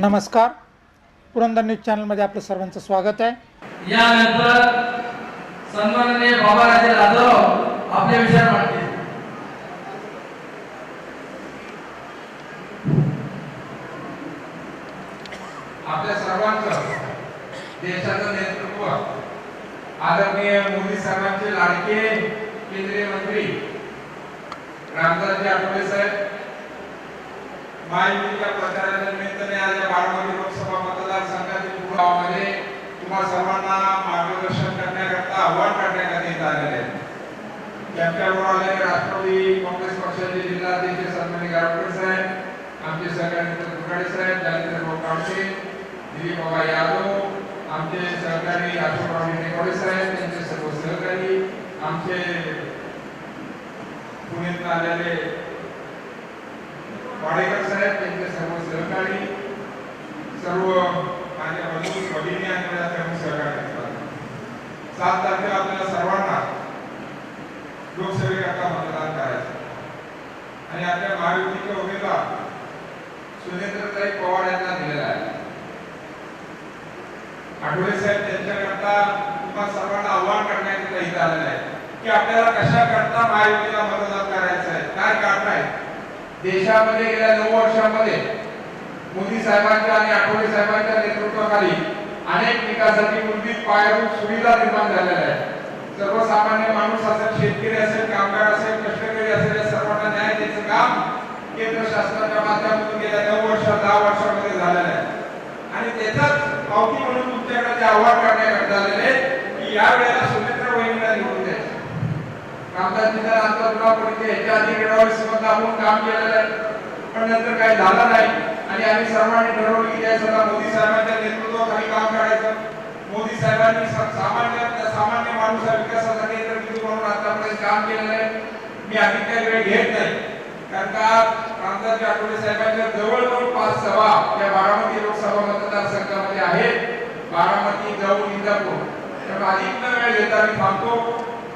नमस्कार. पुरंदर न्यूज चॅनलमध्ये आपलं सर्वांचं स्वागत आहे. यानंतर सन्माननीय बाबाराजे जाधव आपले विचार मांडतील. आपल्या सर्वांचं देशाचं नेतृत्व आदरणीय मोदी साहेबांचे लाडके केंद्रीय मंत्री रामदासजी आठवले साहेब महायुतीच्या प्रचाराच्या निमित्ताने आज या बारामती लोकसभा मतदारसंघातील पूर्ण गावामध्ये तुम्हा सर्वांना मार्गदर्शन करण्याकरता आव्हान करण्याकरता येत आलेले आहे. त्यांच्याबरोबर आलेले राष्ट्रवादी काँग्रेस पक्षाचे जिल्हाध्यक्ष सन्मानी गारवकर साहेब आमचे सहकारी मित्र साहेब जालिंदर भाऊ कामटे दिलीप बाबा यादव आमचे सहकारी अशोकराव नेकोडे साहेब त्यांचे सर्व सहकारी आमचे पुण्यात आलेले वाडेकर साहेब त्यांचे सर्व सहकारी सर्व माझ्या बंधू भगिनी आणि माझ्या सर्व सहकारी सात तारखेला आपल्याला सर्वांना लोकसभेकरता मतदान करायचं आणि आपल्या महायुतीचे उमेदवार सुनेंद्रताई पवार यांना दिलेला आहे. आठवडे साहेब त्यांच्याकरता तुम्हा सर्वांना आव्हान करण्याकरता इथं आलेलं आहे की आपल्याला कशा करता महायुतीला मतदान करायचं आहे काय कारण आहे देशामध्ये गेल्या नऊ वर्षामध्ये मोदी साहेबांच्या आणि आठवले साहेबांच्या नेतृत्वाखाली अनेक विकासाची मूलभूत पायाभूत सुविधा निर्माण झालेल्या आहेत. सर्वसामान्य माणूस असेल शेतकरी असेल कामगार असेल कष्टकरी असेल या सर्वांना न्याय द्यायचं काम केंद्र शासनाच्या माध्यमातून गेल्या नऊ वर्ष दहा वर्षामध्ये झालेलं आहे. आणि त्याचाच पावती म्हणून तुमच्याकडे आव्हान करण्यात आलेले आहे की या वेळेला सुमित्रा वहिनीला निवडून द्यायचं कामदार आमचा जुना परिचय याच्या आधी गेडवावीस आपण काम केलेलं आहे. पण नंतर काही झालं नाही. आणि आम्ही सर्वांनी ठरवलं की त्या सगळ्या मोदी साहेबांच्या नेतृत्वाखाली काम करायचं. मोदी साहेबांनी सामान्य सामान्य माणूस विकासासाठी नेतृत्व म्हणून आतापर्यंत काम केलेलं आहे. मी अधिक काही वेळ घेत नाही. कारण का? रामदासजी आठवले साहेबांच्या जवळजवळ पाच सभा या बारामती लोकसभा मतदारसंघामध्ये आहेत. बारामती जाऊन इंदापूर. तर अधिक न वेळ घेता मी थांबतो.